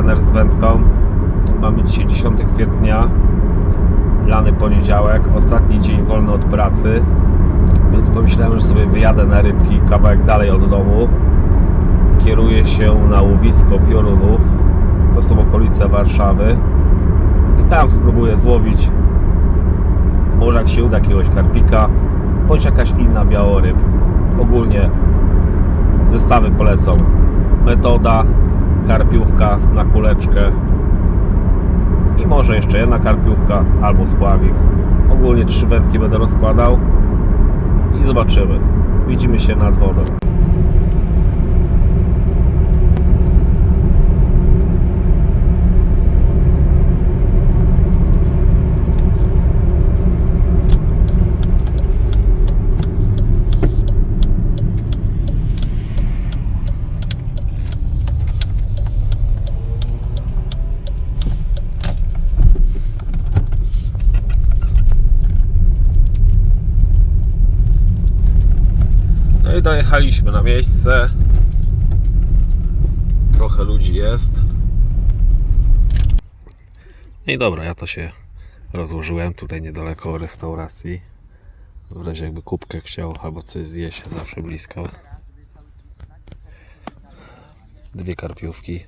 Planner z wędką. Mamy dzisiaj 10 kwietnia, lany poniedziałek, ostatni dzień wolny od pracy, więc pomyślałem, że sobie wyjadę na rybki kawałek dalej od domu. Kieruję się na łowisko piorunów. To są okolice Warszawy. I tam spróbuję złowić może jak się uda jakiegoś karpika, bądź jakaś inna białoryb. Ogólnie zestawy polecą. Metoda, karpiówka na kuleczkę i może jeszcze jedna karpiówka albo spławik. Ogólnie trzy wędki będę rozkładał i zobaczymy. Widzimy się nad wodą. No i dojechaliśmy na miejsce. Trochę ludzi jest. No i dobra, ja to się rozłożyłem tutaj niedaleko restauracji. W razie jakby kubkę chciał albo coś zjeść, zawsze blisko. Dwie karpiówki.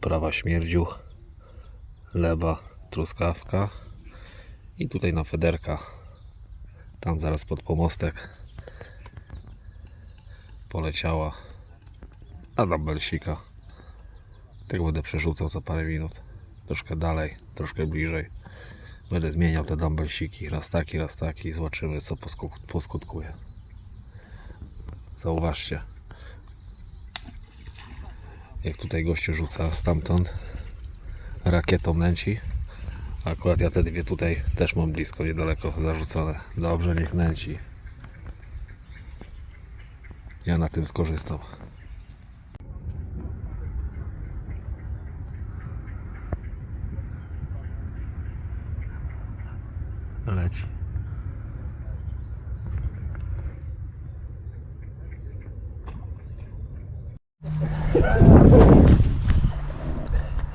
Prawa śmierdziuch. Leba, truskawka. I tutaj na federka. Tam zaraz pod pomostek poleciała na dumbbellsika. Tak będę przerzucał co parę minut. Troszkę dalej, troszkę bliżej. Będę zmieniał te dumbbellsiki. Raz taki, raz taki. Zobaczymy co poskut- poskutkuje. Zauważcie. Jak tutaj gościu rzuca stamtąd rakietą nęci. Akurat ja te dwie tutaj też mam blisko, niedaleko zarzucone. Dobrze, niech nęci. Ja na tym skorzystam. Leci.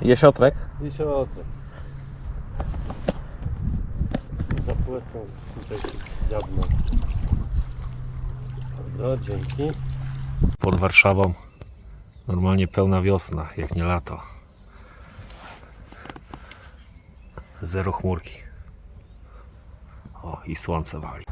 Jesiotrek? Jesiotrek. Zapłetą tutaj dziabno. Dobra, dzięki. Pod Warszawą normalnie pełna wiosna, jak nie lato. Zero chmurki. O, i słońce wali.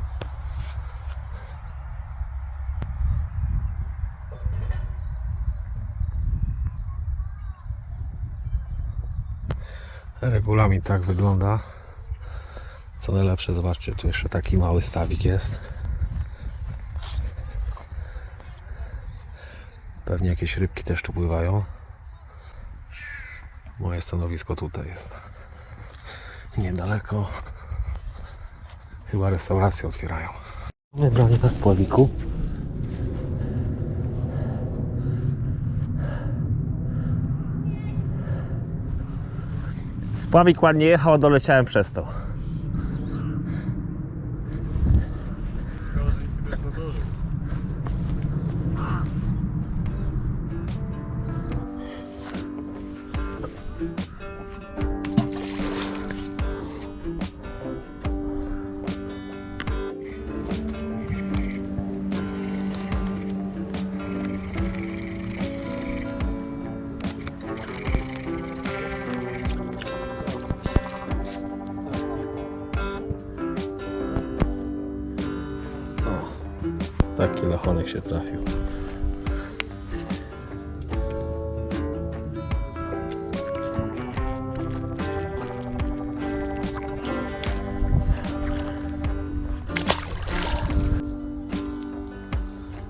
Regulamin tak wygląda. Co najlepsze, zobaczcie, tu jeszcze taki mały stawik jest. Pewnie jakieś rybki też tu pływają. Moje stanowisko tutaj jest. Niedaleko. Chyba restaurację otwierają. Mamy branie na spławiku. Spławik ładnie jechał, doleciałem przez to. Taki lachonek się trafił.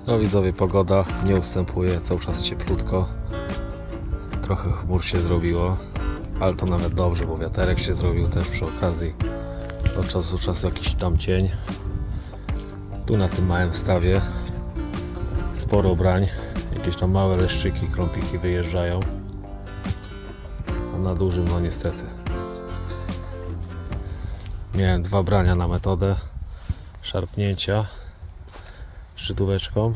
No widzowie, pogoda nie ustępuje, cały czas cieplutko. Trochę chmur się zrobiło, ale to nawet dobrze, bo wiaterek się zrobił też przy okazji. Od czasu do czasu jakiś tam cień. Tu na tym małym stawie sporo brań. Jakieś tam małe leszczyki, krąpiki wyjeżdżają. A na dużym no niestety. Miałem dwa brania na metodę szarpnięcia szczytóweczką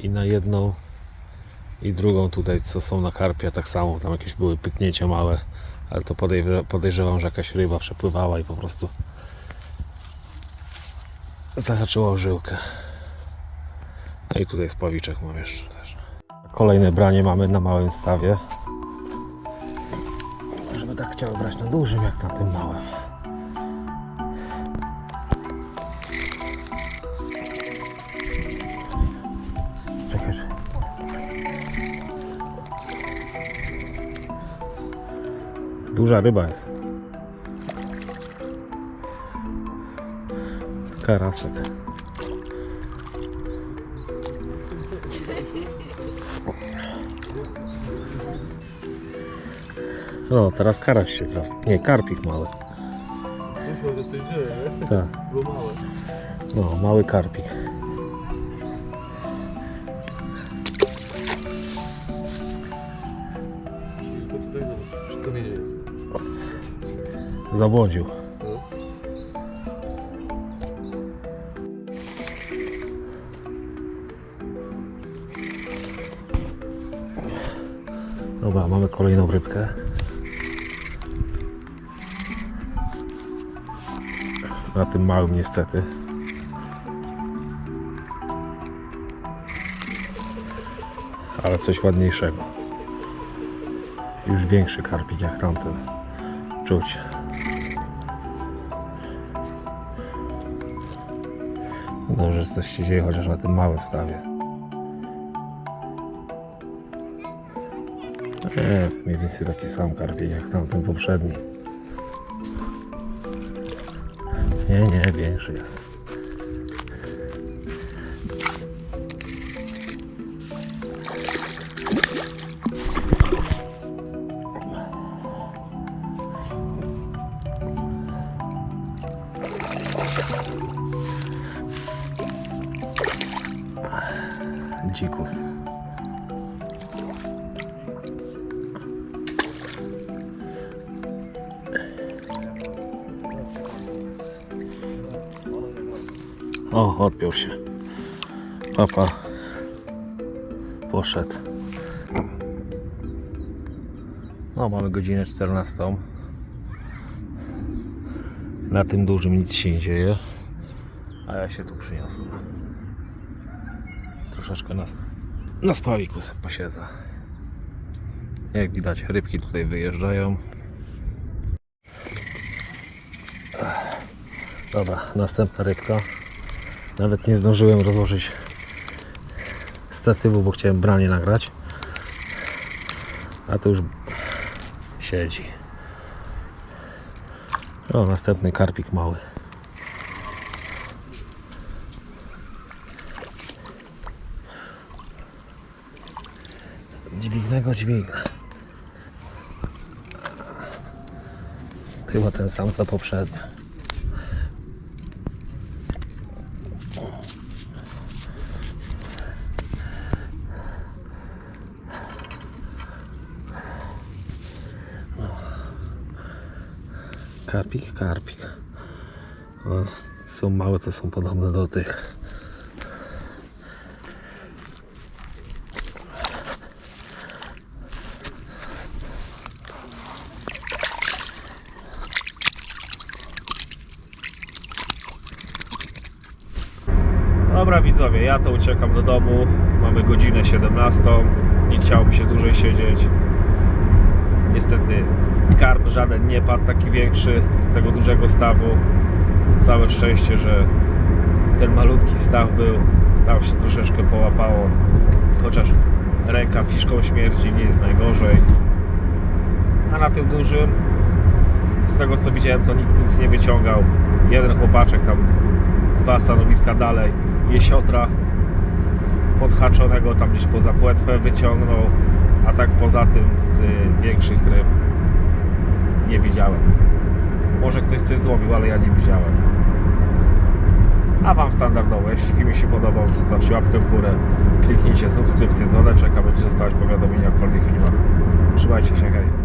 I na jedną i drugą tutaj, co są na karpia, tak samo. Tam jakieś były pyknięcia małe, ale to podejrze- podejrzewam, że jakaś ryba przepływała i po prostu zahaczyła o żyłkę. No i tutaj spawiczek mam jeszcze też. Kolejne branie mamy na małym stawie. Żeby tak chciały brać na dużym, jak na tym małym. Czekaj. Duża ryba jest. No, teraz karaś się trafi. Nie, karpik mały. Dużo więcej dzieje, nie? Tak. Było małe. No, mały karpik. Tylko Dobra, mamy kolejną rybkę. Na tym małym niestety. Ale coś ładniejszego. Już większy karpik jak tamten. Czuć. Dobrze, że coś się dzieje chociaż na tym małym stawie. Nie, mniej więcej taki sam karpik jak tamten poprzedni. Nie, nie, większy jest. O, odpiął się. Papa poszedł. No, mamy godzinę 14. Na tym dużym nic się nie dzieje. A ja się tu przyniosłem. Troszeczkę na, na spawiku sobie posiedzę. Jak widać, rybki tutaj wyjeżdżają. Dobra, następna rybka. Nawet nie zdążyłem rozłożyć statywu, bo chciałem branie nagrać. A tu już siedzi. O, następny karpik mały. Dźwignę go, dźwignę. Chyba ten sam co poprzednio. Karpik, karpik. O, s- są małe, to są podobne do tych. Dobra widzowie, ja to uciekam do domu. Mamy godzinę 17. Nie chciało mi się dłużej siedzieć. Niestety karp żaden nie padł taki większy z tego dużego stawu. Całe szczęście, że ten malutki staw był. Tam się troszeczkę połapało. Chociaż ręka fiszką śmierdzi, nie jest najgorzej. A na tym dużym, z tego co widziałem, to nikt nic nie wyciągał. Jeden chłopaczek tam dwa stanowiska dalej jesiotra podhaczonego tam gdzieś poza płetwę wyciągnął, a tak poza tym z większych ryb nie widziałem. Może ktoś coś złowił, ale ja nie widziałem. A Wam standardowo, jeśli film się podobał, zostawcie łapkę w górę, kliknijcie subskrypcję, dzwoneczek, a będziecie dostawać powiadomienia o kolejnych filmach. Trzymajcie się, hej!